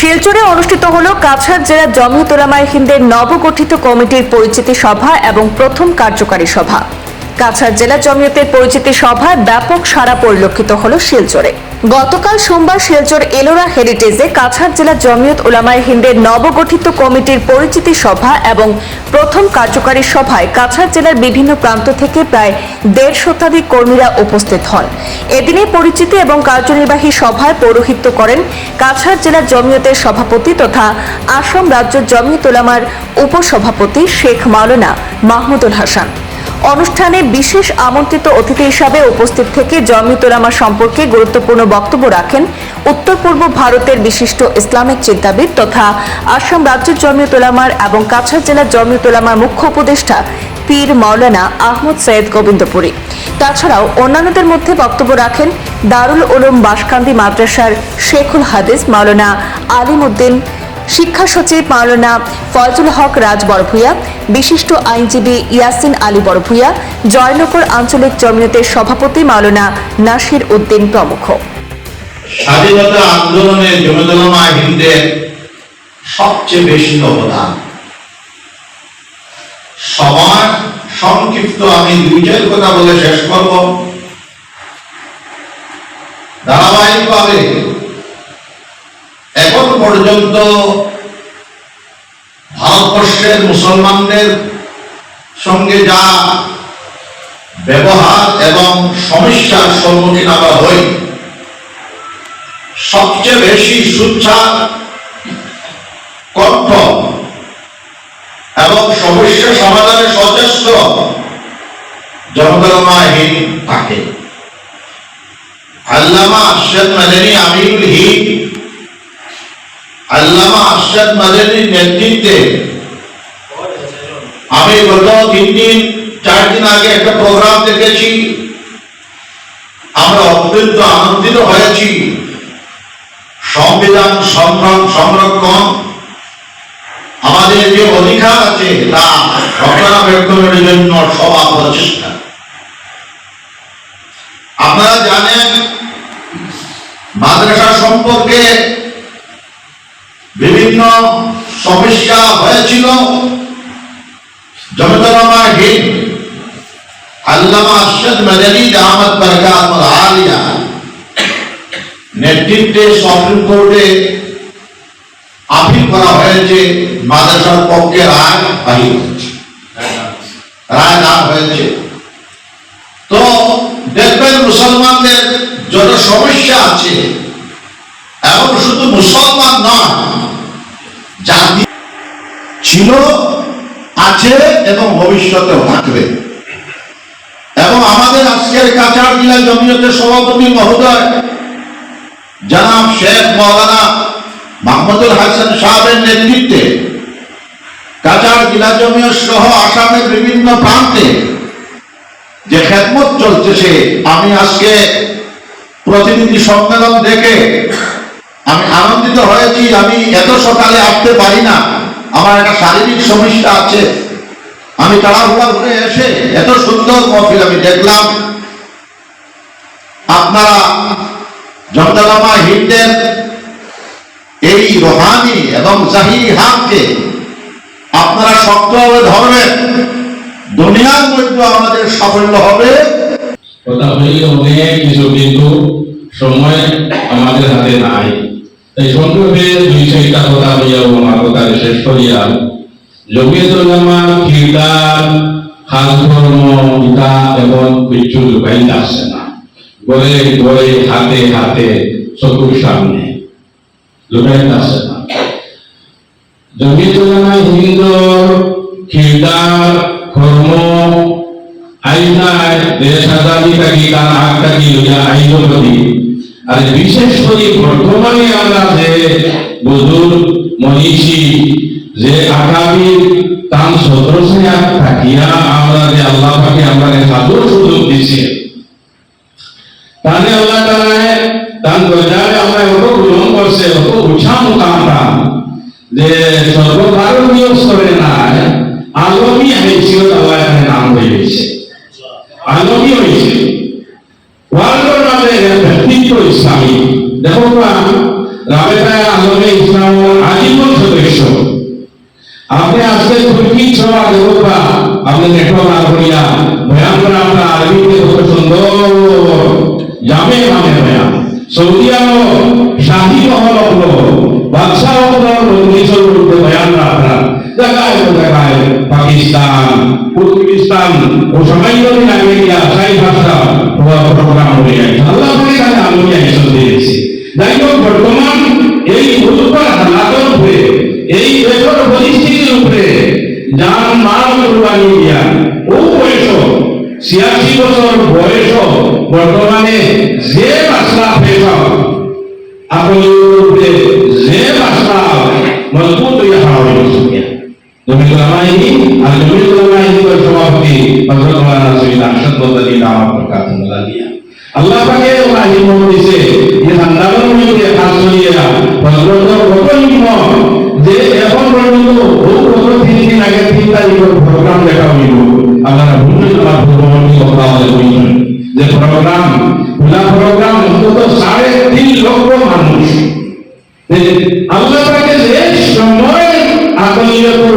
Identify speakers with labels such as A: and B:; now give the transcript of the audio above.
A: শিলচরে অনুষ্ঠিত হল কাছাড় জেলা ওলামায়ে হিন্দের নবগঠিত কমিটির পরিচিতি সভা এবং প্রথম কার্যকারী সভা। কাছাড় জেলা জমিয়তের পরিচিতি সভায় ব্যাপক সাড়া পরিলক্ষিত হল শিলচরে। গতকাল সোমবার শিলচর এলোরা হেরিটেজে কাছাড় জেলা জমিয়ত ওলামায়ে হিন্দের নবগঠিত কমিটির পরিচিতি সভা এবং প্রথম কার্যকারী সভায় কাছাড় জেলার বিভিন্ন প্রান্ত থেকে প্রায় দেড় শতাধিক কর্মীরা উপস্থিত হন। এদিনে পরিচিতি এবং কার্যনির্বাহী সভায় পৌরোহিত্য করেন কাছাড় জেলা জমিয়তের সভাপতি তথা আসাম রাজ্য জমিয়ত ওলামার উপসভাপতি শেখ মাওলানা মাহমুদুল হাসান। অনুষ্ঠানে বিশেষ আমন্ত্রিত অতিথি হিসাবে উপস্থিত থেকে জমিয়ত ওলামা সম্পর্কে গুরুত্বপূর্ণ বক্তব্য রাখেন উত্তর পূর্ব ভারতের বিশিষ্ট ইসলামিক চিন্তাবিদ তথা আসাম রাজ্য জমিয়ত ওলামার এবং কাছাড় জেলার জমিয়ত ওলামার মুখ্য উপদেষ্টা পীর মাওলানা আহমদ সৈয়দ গোবিন্দপুরী। তাছাড়াও অন্যান্যদের মধ্যে বক্তব্য রাখেন দারুল উলুম বাসকান্দি মাদ্রাসার শেখুল হাদিস মাওলানা আলিম উদ্দিন শিক্ষা সচিব মাওলানা ফয়জুল হক রাজ বড়ভূয়া বিশিষ্ট আইনজীবী ইয়াসিন আলী বড়ভূয়া জয়নগর আঞ্চলিক জমিয়তের সভাপতি মাওলানা নাসির উদ্দিন প্রমুখ।
B: স্বাধীনতা আন্দোলনে জমিদলমা হিন্দের সবচেয়ে বেশি অবদান। সময় সংক্ষিপ্ত আমি দুইটার কথা বলে শেষ করব। ধারাবাহিকভাবে এখন পর্যন্ত ভারতবর্ষের মুসলমানদের সঙ্গে যা ব্যবহার এবং সমস্যার সম্মুখীন আমরা হই, সবচেয়ে বেশি সুচ্ছার কণ্ঠ এবং সমস্যা সমাধানে সচেষ্ট জনগণমাহীন থাকে। আল্লামা আরশাদ মাদানী আমিরুল হিন্দ, আল্লামা আরশাদ মাদানীর নেতৃত্বে আমি গত তিন দিন, চার দিন আগে একটা প্রোগ্রাম দেখেছি। আমরা অত্যন্ত আনন্দিত হয়েছি। সংবিধান সংগ্রাম সংরক্ষণ আমাদের যে অধিকার আছে, তা রক্ষণাবেক্ষণের জন্য সবার প্রচেষ্টা আপনারা জানেন, মাদ্রাসা সম্পর্কে বিভিন্ন সমস্যা হয়েছিল। জমিতলামা হিন্দ আল্লামা আরশাদ মাদানী আহমদ বরকাত আলিয়া, নেতৃত্বে সুপ্রিম কোর্টে আপিল করা হয়েছে মাদ্রাসার পক্ষে রায় বাহির হয়েছে। রায় না হয়েছে। তো দেখবেন মুসলমানদের যত সমস্যা আছে, এবং শুধু মুসলমান নয়, জাতি ছিল, আছে, এবং ভবিষ্যতেও থাকবে। এবং আমাদের আজকের কাছাড় জেলা জমিয়তের সভাপতি মহোদয়, জনাব শেখ মৌলানা মাহমুদুল হাসান সাহেবের নেতৃত্বে কাছাড় জেলা জমিয়ত সহ আসামের বিভিন্ন প্রান্তে যে খেদমত চলতেছে আমি আজকে প্রতিনিধি সম্মেলন দেখে আমি আনন্দিত হয়েছি। আমি এত সকালে আসতে পারি না। আমার একটা শারীরিক সমস্যা আছে। আমি তাড়াহুড়া ঘুরে এসে এত সুন্দর মহফিল আমি দেখলাম। আপনারা জমদালামা হিন্দের এই রোহানি এবং জাহিরি হাতকে আপনারা শক্তভাবে ধরবেন। দুনিয়ার মধ্যে আমাদের সাফল্য হবে।
C: কথা অনেক কিছু কিন্তু সময় আমাদের হাতে নাই। তাই সংক্ষেপে দুই কথা হইয়া আমার কথা শেষ করিয়া জমিয়তুল উলামা কিরদার খাস গীতা এবং আসছে না। গড়ে গড়ে হাতে হাতে চকুর সামনে। তার আর বিশেষ করে বর্তমানে আমরা যে বুজুর মনীষী, যে আগামী তান সদস্য থাকিয়া আমরা যে আল্লাহ পাকে আমরা সাধুর সুযোগ দিছে, তাহলে আল্লাহ তাআলা তান গজারে আমরা অত গ্রহণ করছে অত এদেশীয় তারা এখানে নাম হয়ে গেছে আলো কি হয়েছে ওয়ার্ল্ডের নামে ব্যক্তিত্ব ইসলামী দেখো রাবেদায় আলমে ইসলাম আজীবন সদস্য আপনি আজকে তুর্কি ছোয়া দেখো আপনি নেটওয়ার্ক না করিয়া ভয়ান করে আপনার আরবিতে কত সুন্দর জামে মানে ভয়া সৌদি আরব শাহী মহল অপলব্ধ যাই হোক বর্তমান এই উৎপাদ হালাতের উপরে, এই দেশের পরিস্থিতির উপরে, যার মাল কুরবানি দিয়া। ও বয়স, ছিয়াশি বছর বয়স বর্তমানে যে মাসলা পেশ আপনার উপরে যে মাসলা মজবুত হইয়া হাওয়া আর সভাপতি আল্লাহ পাকে যে যে এখন পর্যন্ত কত তিন দিন আগে তিন প্রোগ্রাম দেখা হইল আমার কথা বলে যে প্রোগ্রাম পুরা প্রোগ্রাম অন্তত সাড়ে লক্ষ মানুষ। আল্লাহ যে সময় আকলিয়তের